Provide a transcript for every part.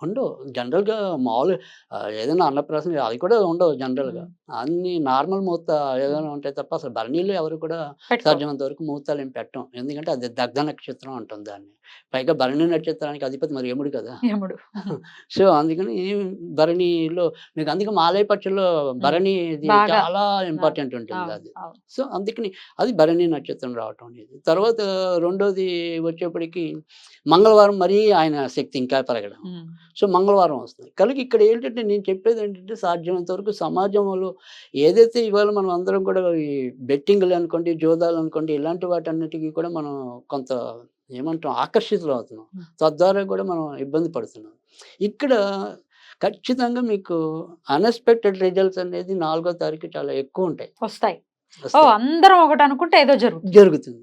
ఉండవు జనరల్గా మామూలు ఆ, ఏదైనా అన్నప్రాసన అది కూడా ఉండవు జనరల్గా. అన్ని నార్మల్ ముహూర్త ఏదైనా ఉంటాయి తప్ప అసలు భరణీలో ఎవరు కూడా. సాధ్యమైనంత వరకు ముహూర్తాలు ఏం పెట్టం. ఎందుకంటే అది దగ్ధ నక్షత్రం అంటుంది దాన్ని. పైగా భరణి నక్షత్రానికి అధిపతి మరి యముడు కదా. యముడు. సో అందుకని భరణిలో మీకు అందుకే మాలయ పక్షుల్లో భరణి. చాలా ఇంపార్టెంట్ ఉంటుంది అది. సో అందుకని అది భరణి నక్షత్రం రావటం అనేది. తర్వాత రెండోది వచ్చేప్పటికి మంగళవారం మరీ ఆయన శక్తి ఇంకా పెరగడం. సో మంగళవారం వస్తుంది. కనుక ఇక్కడ ఏంటంటే నేను చెప్పేది ఏంటంటే సాధ్యమైనంత వరకు సమాజంలో ఏదైతే ఇవాళ మనం అందరం కూడా ఈ బెట్టింగ్లు అనుకోండి జోదాలు అనుకోండి ఇలాంటి వాటన్నిటికీ కూడా మనం కొంత ఏమంటాం? ఆకర్షితులు అవుతున్నాం. తద్వారా కూడా మనం ఇబ్బంది పడుతున్నాం. ఇక్కడ ఖచ్చితంగా మీకు అన్ఎక్స్పెక్టెడ్ రిజల్ట్స్ అనేది నాలుగో తారీఖు చాలా ఎక్కువ ఉంటాయి. వస్తాయి. అందరం ఒకటి అనుకుంటే ఏదో జరుగుతుంది. జరుగుతుంది.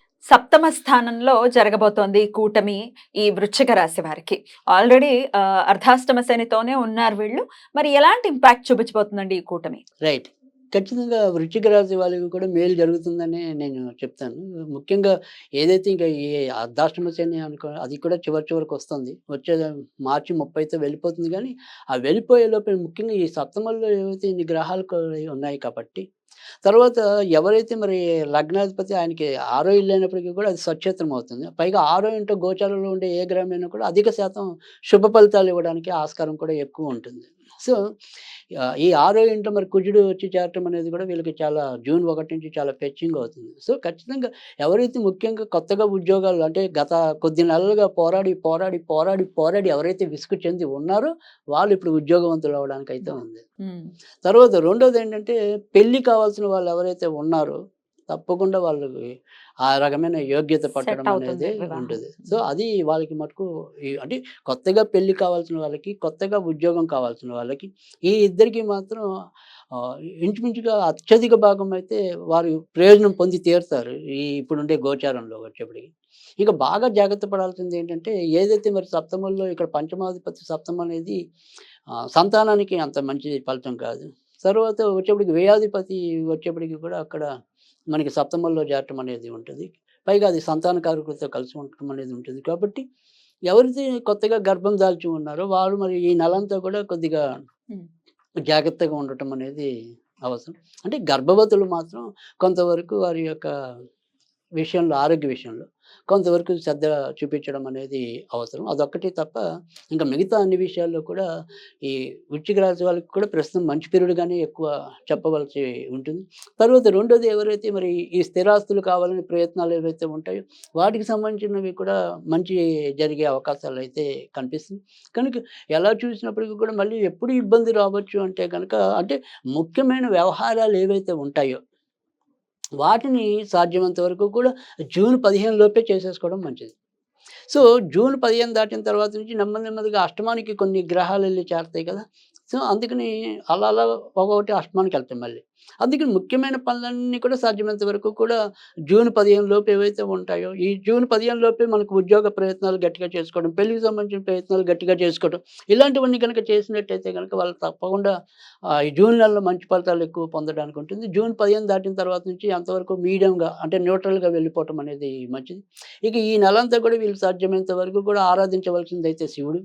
సప్తమ స్థానంలో జరగబోతోంది ఈ కూటమి ఈ వృశ్చిక రాశి వారికి. ఆల్రెడీ అర్ధాష్టమ శనితోనే ఉన్నారు వీళ్ళు. మరి ఎలాంటి ఇంపాక్ట్ చూపించబోతుందండి ఈ కూటమి? రైట్. ఖచ్చితంగా వృశ్చిక రాశి వాళ్ళకి కూడా మేలు జరుగుతుందని నేను చెప్తాను. ముఖ్యంగా ఏదైతే ఇంకా ఈ అర్ధాష్టమ శని అనుకో అది కూడా చివరి చివరికి వస్తుంది. వచ్చే మార్చి ముప్పైతో వెళ్ళిపోతుంది కానీ ఆ వెళ్ళిపోయే లోపల ముఖ్యంగా ఈ సప్తమంలో ఏవైతే ఇన్ని గ్రహాలు ఉన్నాయి కాబట్టి తర్వాత ఎవరైతే మరి లగ్నాధిపతి ఆయనకి ఆరో ఇల్లు అయినప్పటికీ కూడా అది స్వచ్ఛేత్రం అవుతుంది పైగా ఆరో ఇంట్లో గోచారంలో ఉండే ఏ గ్రహమైనా కూడా అధిక శాతం శుభ ఫలితాలు ఇవ్వడానికి ఆస్కారం కూడా ఎక్కువ ఉంటుంది. సో ఈ ఆరో ఇంట్లో మరి కుజుడు వచ్చి చేరటం అనేది కూడా వీళ్ళకి చాలా జూన్ ఒకటి నుంచి చాలా ఫెచ్చింగ్ అవుతుంది. సో ఖచ్చితంగా ఎవరైతే ముఖ్యంగా కొత్తగా ఉద్యోగాలు అంటే గత కొద్ది నెలలుగా పోరాడి పోరాడి పోరాడి పోరాడి ఎవరైతే విసుగు చెంది ఉన్నారో వాళ్ళు ఇప్పుడు ఉద్యోగవంతులు అవడానికి అయితే ఉంది తర్వాత రెండోది ఏంటంటే పెళ్ళి కావాల్సిన వాళ్ళు ఎవరైతే ఉన్నారో తప్పకుండా వాళ్ళకి ఆ రకమైన యోగ్యత పట్టడం అనేది. ఉంటుంది. సో అది వాళ్ళకి మటుకు అంటే కొత్తగా పెళ్ళి కావాల్సిన వాళ్ళకి కొత్తగా ఉద్యోగం కావాల్సిన వాళ్ళకి ఈ ఇద్దరికి మాత్రం ఇంచుమించుగా అత్యధిక భాగం అయితే వారు ప్రయోజనం పొంది తీరుతారు ఈ ఇప్పుడుండే గోచారంలో వచ్చేప్పటికి. ఇంకా బాగా జాగ్రత్త పడాల్సింది ఏంటంటే ఏదైతే మరి సప్తమంలో ఇక్కడ పంచమాధిపతి సప్తమం అనేది సంతానానికి అంత మంచి ఫలితం కాదు. తర్వాత వచ్చేప్పటికి వ్యయాధిపతి వచ్చేప్పటికి కూడా అక్కడ మనకి సప్తమంలో చేరటం అనేది ఉంటుంది. పైగా అది సంతాన కారకులతో కలిసి ఉండటం అనేది ఉంటుంది. కాబట్టి ఎవరైతే కొత్తగా గర్భం దాల్చి ఉన్నారో వాళ్ళు మరి ఈ నెలంతా కూడా కొద్దిగా. జాగ్రత్తగా ఉండటం అనేది అవసరం. అంటే గర్భవతులు మాత్రం కొంతవరకు వారి యొక్క విషయంలో ఆరోగ్య విషయంలో కొంతవరకు శ్రద్ధ చూపించడం అనేది అవసరం. అదొక్కటి తప్ప ఇంకా మిగతా అన్ని విషయాల్లో కూడా ఈ వృశ్చిక రాశి వాళ్ళకి కూడా ప్రస్తుతం మంచి పీరియడ్గానే ఎక్కువ చెప్పవలసి ఉంటుంది. తర్వాత రెండోది ఎవరైతే మరి ఈ స్థిరాస్తులు కావాలనే ప్రయత్నాలు ఏవైతే ఉంటాయో వాటికి సంబంధించినవి కూడా మంచి జరిగే అవకాశాలు అయితే కనిపిస్తుంది. కనుక ఎలా చూసినప్పటికీ కూడా మళ్ళీ ఎప్పుడు ఇబ్బంది రావచ్చు అంటే కనుక అంటే ముఖ్యమైన వ్యవహారాలు ఏవైతే ఉంటాయో వాటిని సాధ్యమంత వరకు కూడా జూన్ పదిహేను లోపే చేసేసుకోవడం మంచిది. సో జూన్ పదిహేను దాటిన తర్వాత నుంచి నెమ్మది నెమ్మదిగా అష్టమానికి కొన్ని గ్రహాలు వెళ్ళి చేరతాయి కదా. సో అందుకని అలా అలా ఒక్కొక్కటి అష్టమానికి వెళ్తాం మళ్ళీ. అందుకని ముఖ్యమైన పనులన్నీ కూడా సాధ్యమైనంత వరకు కూడా జూన్ పదిహేను లోపు ఏవైతే ఉంటాయో ఈ జూన్ పదిహేను లోపే మనకు ఉద్యోగ ప్రయత్నాలు గట్టిగా చేసుకోవడం పెళ్ళికి సంబంధించిన ప్రయత్నాలు గట్టిగా చేసుకోవడం ఇలాంటివన్నీ కనుక చేసినట్టయితే కనుక వాళ్ళు తప్పకుండా ఈ జూన్ నెలలో మంచి ఫలితాలు ఎక్కువ పొందడానికి ఉంటుంది. జూన్ పదిహేను దాటిన తర్వాత నుంచి అంతవరకు మీడియంగా అంటే న్యూట్రల్గా వెళ్ళిపోవటం అనేది మంచిది. ఇక ఈ నెలంతా కూడా వీళ్ళు సాధ్యమైనంత వరకు కూడా ఆరాధించవలసింది అయితే శివుడు.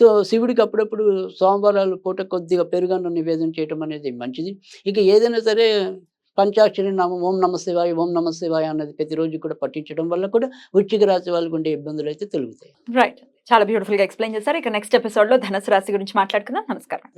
సో శివుడికి అప్పుడప్పుడు సోమవారాలు పూట కొద్దిగా పెరుగన్నం నివేదన చేయటం అనేది మంచిది. ఇక ఏదైనా సరే పంచాక్షరి నామం ఓం నమ శివాయ ఓం నమ శివాయ అన్నది ప్రతిరోజు కూడా పఠించడం వల్ల కూడా వృశ్చిక రాశి వాళ్ళకు ఉండే ఇబ్బందులు అయితే తొలుగుతాయి. రైట్ చాలా బ్యూటిఫుల్గా ఎక్స్ప్లెయిన్ చేశారు. ఇక నెక్స్ట్ ఎపిసోడ్లో ధనుసు రాశి గురించి మాట్లాడుకుందాం. నమస్కారం.